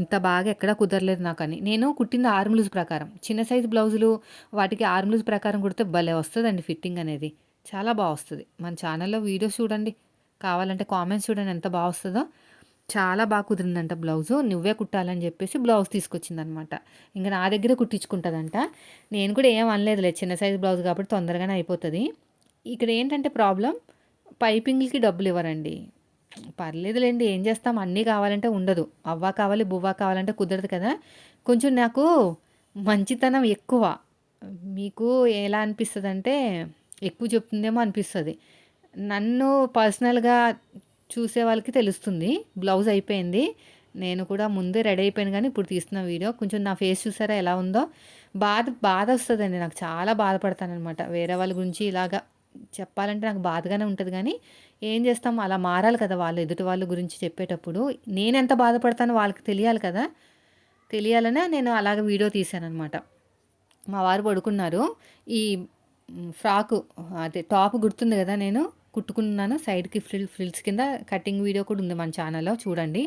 ఇంత బాగా ఎక్కడా కుదరలేదు నాకు అని నేను కుట్టింది ఆర్మ్లూజ్ ప్రకారం. చిన్న సైజు బ్లౌజులు వాటికి ఆర్మ్లూజ్ ప్రకారం కుడితే భలే వస్తుందండి ఫిట్టింగ్ అనేది. చాలా బాగా వస్తుంది. మన ఛానల్లో వీడియోస్ చూడండి. కావాలంటే కామెంట్స్ చూడండి ఎంత బాగా వస్తుందో. చాలా బాగా కుదిరిందంట బ్లౌజు. నువ్వే కుట్టాలని చెప్పేసి బ్లౌజ్ తీసుకొచ్చిందనమాట. ఇంకా నా దగ్గర కుట్టించుకుంటుందంట. నేను కూడా ఏం అనలేదులే. చిన్న సైజు బ్లౌజ్ కాబట్టి తొందరగానే అయిపోతుంది. ఇక్కడ ఏంటంటే ప్రాబ్లం పైపింగ్లకి డబ్బులు ఇవ్వరండి. పర్లేదులేండి ఏం చేస్తాం? అన్నీ కావాలంటే ఉండదు. అవ్వ కావాలి బువ్వ కావాలంటే కుదరదు కదా. కొంచెం నాకు మంచితనం ఎక్కువ. మీకు ఎలా అనిపిస్తుంది అంటే ఎక్కువ చెప్తుందేమో అనిపిస్తుంది. నన్ను పర్సనల్గా చూసే వాళ్ళకి తెలుస్తుంది. బ్లౌజ్ అయిపోయింది. నేను కూడా ముందే రెడీ అయిపోయాను కానీ ఇప్పుడు తీస్తున్న వీడియో. కొంచెం నా ఫేస్ చూసారా? ఎలా ఉందో? బాధ బాధ వస్తుందండి. నాకు చాలా బాధపడతానమాట వేరే వాళ్ళ గురించి ఇలాగా చెప్పాలంటే నాకు బాధగానే ఉంటుంది కానీ ఏం చేస్తాం? అలా మారాలి కదా వాళ్ళు. ఎదుటి వాళ్ళ గురించి చెప్పేటప్పుడు. నేను ఎంత బాధపడతానో వాళ్ళకి తెలియాలి కదా. తెలియాలనే నేను అలాగ వీడియో తీశాను అనమాట మా వారు పడుకున్నారు. ఈ ఫ్రాకు అదే టాప్ గుర్తుంది కదా నేను. కుట్టుకున్నాను. సైడ్కి ఫ్రిల్ ఫ్రిల్స్ కింద కటింగ్ వీడియో కూడా ఉంది మన ఛానల్లో చూడండి.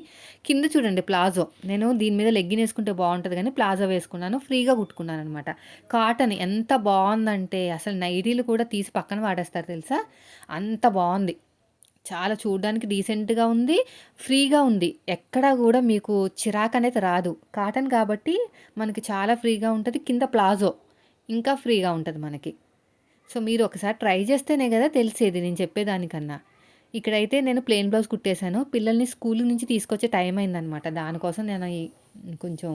కింద చూడండి ప్లాజో. నేను దీని మీద లెగ్గిన్ వేసుకుంటే బాగుంటుంది కానీ ప్లాజో వేసుకున్నాను. ఫ్రీగా కుట్టుకున్నాను అనమాట కాటన్ ఎంత బాగుందంటే అసలు నైటీలు కూడా తీసి పక్కన వాడేస్తారు తెలుసా? అంత బాగుంది. చాలా చూడడానికి డీసెంట్గా ఉంది ఫ్రీగా ఉంది. ఎక్కడా కూడా మీకు చిరాకు అనేది రాదు. కాటన్ కాబట్టి మనకి చాలా ఫ్రీగా ఉంటుంది. కింద ప్లాజో. ఇంకా ఫ్రీగా ఉంటుంది మనకి. సో మీరు ఒకసారి ట్రై చేస్తేనే కదా తెలిసేది నేను చెప్పేదానికన్నా. ఇక్కడైతే నేను ప్లెయిన్ బ్లౌజ్ కుట్టేశాను. పిల్లల్ని స్కూల్ నుంచి తీసుకొచ్చే టైం అయిందనమాట దానికోసం నేను కొంచెం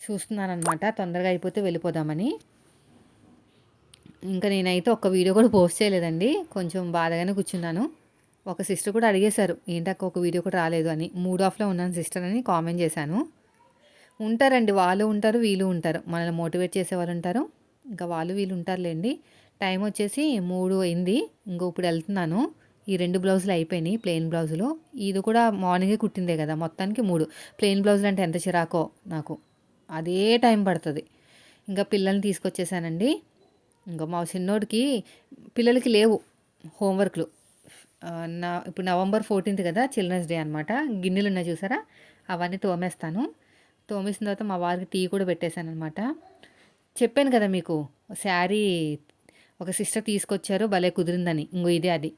చూస్తున్నాను అనమాట తొందరగా అయిపోతే వెళ్ళిపోదామని. ఇంకా నేనైతే ఒక్క వీడియో కూడా పోస్ట్ చేయలేదండి. కొంచెం బాధగానే కూర్చున్నాను. ఒక సిస్టర్ కూడా అడిగేశారు ఏంటక్క ఒక వీడియో కూడా రాలేదు అని. మూడ్ ఆఫ్లో ఉన్నాను సిస్టర్ అని కామెంట్ చేశాను. ఉంటారండి వాళ్ళు ఉంటారు వీళ్ళు ఉంటారు. మనల్ని మోటివేట్ చేసే వాళ్ళు ఉంటారు. ఇంకా వాళ్ళు వీళ్ళు ఉంటారులేండి టైం వచ్చేసి మూడు అయింది. ఇంకో ఇప్పుడు వెళ్తున్నాను. ఈ రెండు బ్లౌజులు అయిపోయినాయి ప్లెయిన్ బ్లౌజులు. ఇది కూడా మార్నింగే కుట్టిందే కదా మొత్తానికి మూడు. ప్లెయిన్ బ్లౌజులు అంటే ఎంత చిరాకో నాకు. అదే టైం పడుతుంది. ఇంకా పిల్లల్ని తీసుకొచ్చేసానండి. ఇంకా మా చిన్నోడికి పిల్లలకి లేవు హోంవర్క్లు. నా ఇప్పుడు నవంబర్ ఫోర్టీన్త్ కదా చిల్డ్రన్స్ డే అనమాట గిన్నెలు ఉన్నాయి చూసారా? అవన్నీ తోమేస్తాను. తోమేసిన తర్వాత మా వారికి టీ కూడా పెట్టేశాను అనమాట చెప్పాను కదా మీకు శారీ ఒక సిస్టర్ తీసుకొచ్చారు భలే కుదిరిందని. ఇంకో ఇదే అది.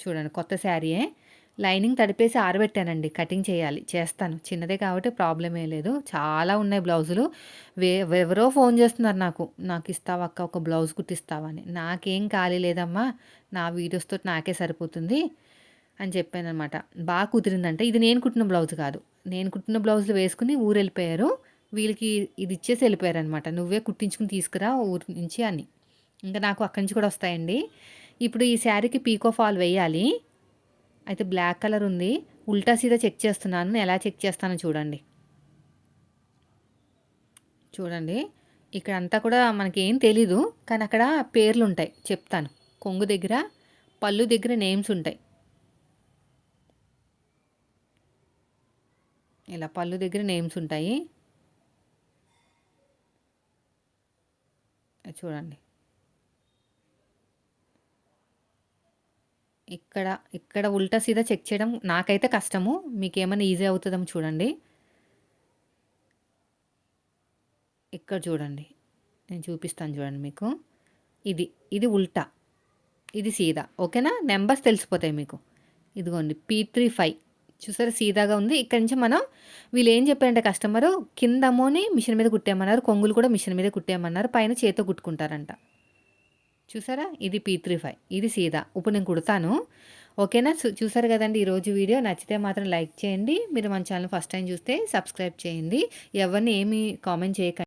చూడండి కొత్త శారీయే. లైనింగ్ తడిపేసి ఆరబెట్టానండి కటింగ్ చేయాలి. చేస్తాను. చిన్నదే కాబట్టి ప్రాబ్లం ఏ లేదు. చాలా ఉన్నాయి బ్లౌజులు. వే ఎవరో ఫోన్ చేస్తున్నారు నాకు. నాకు ఇస్తావా అక్క ఒక బ్లౌజ్ కుట్టిస్తావా అని. నాకేం ఖాళీ లేదమ్మా. నా వీడియోస్తో నాకే సరిపోతుంది అని చెప్పాను అనమాట బాగా కుదిరిందంటే. ఇది నేను కుట్టిన బ్లౌజ్ కాదు. నేను కుట్టిన బ్లౌజులు వేసుకుని ఊరు వెళ్ళిపోయారు వీళ్ళకి ఇది ఇచ్చేసి వెళ్ళిపోయారనమాట నువ్వే కుట్టించుకుని తీసుకురా ఊరి నుంచి అని. ఇంకా నాకు అక్కడి నుంచి కూడా వస్తాయండి. ఇప్పుడు ఈ శారీకి పీకో ఫాల్ వేయాలి. అయితే బ్లాక్ కలర్ ఉంది. ఉల్టా సీదా చెక్ చేస్తున్నాను. ఎలా చెక్ చేస్తానో చూడండి. చూడండి. ఇక్కడ అంతా కూడా మనకేం తెలీదు. కానీ అక్కడ పేర్లు ఉంటాయి చెప్తాను. కొంగు దగ్గర పళ్ళు దగ్గర నేమ్స్ ఉంటాయి. ఇలా పళ్ళు దగ్గర నేమ్స్ ఉంటాయి. చూడండి. ఇక్కడ ఇక్కడ ఉల్టా సీదా చెక్ చేయడం నాకైతే కష్టము. మీకు ఏమైనా ఈజీ అవుతుందేమో చూడండి. ఇక్కడ చూడండి. నేను చూపిస్తాను చూడండి మీకు. ఇది ఇది ఉల్టా. ఇది సీదా. ఓకేనా? నెంబర్స్ తెలిసిపోతాయి మీకు. ఇదిగోండి పీ త్రీ ఫైవ్ చూసారా? సీదాగా ఉంది. ఇక్కడ నుంచి మనం వీళ్ళు ఏం చెప్పారంటే కస్టమరు కింద అమ్మోని మిషన్ మీద కుట్టేయమన్నారు. కొంగులు కూడా మిషన్ మీద కుట్టేయమన్నారు. పైన చేతితో కుట్టుకుంటారంట. చూసారా? ఇది పీ త్రీ ఫైవ్ ఇది సీదా. ఇప్పుడు నేను కుడతాను. ఓకేనా? చూసారు కదండి ఈరోజు వీడియో. నచ్చితే మాత్రం లైక్ చేయండి. మీరు మన ఛానల్ ఫస్ట్ టైం చూస్తే సబ్స్క్రైబ్ చేయండి. ఎవరిని ఏమీ కామెంట్ చేయకండి.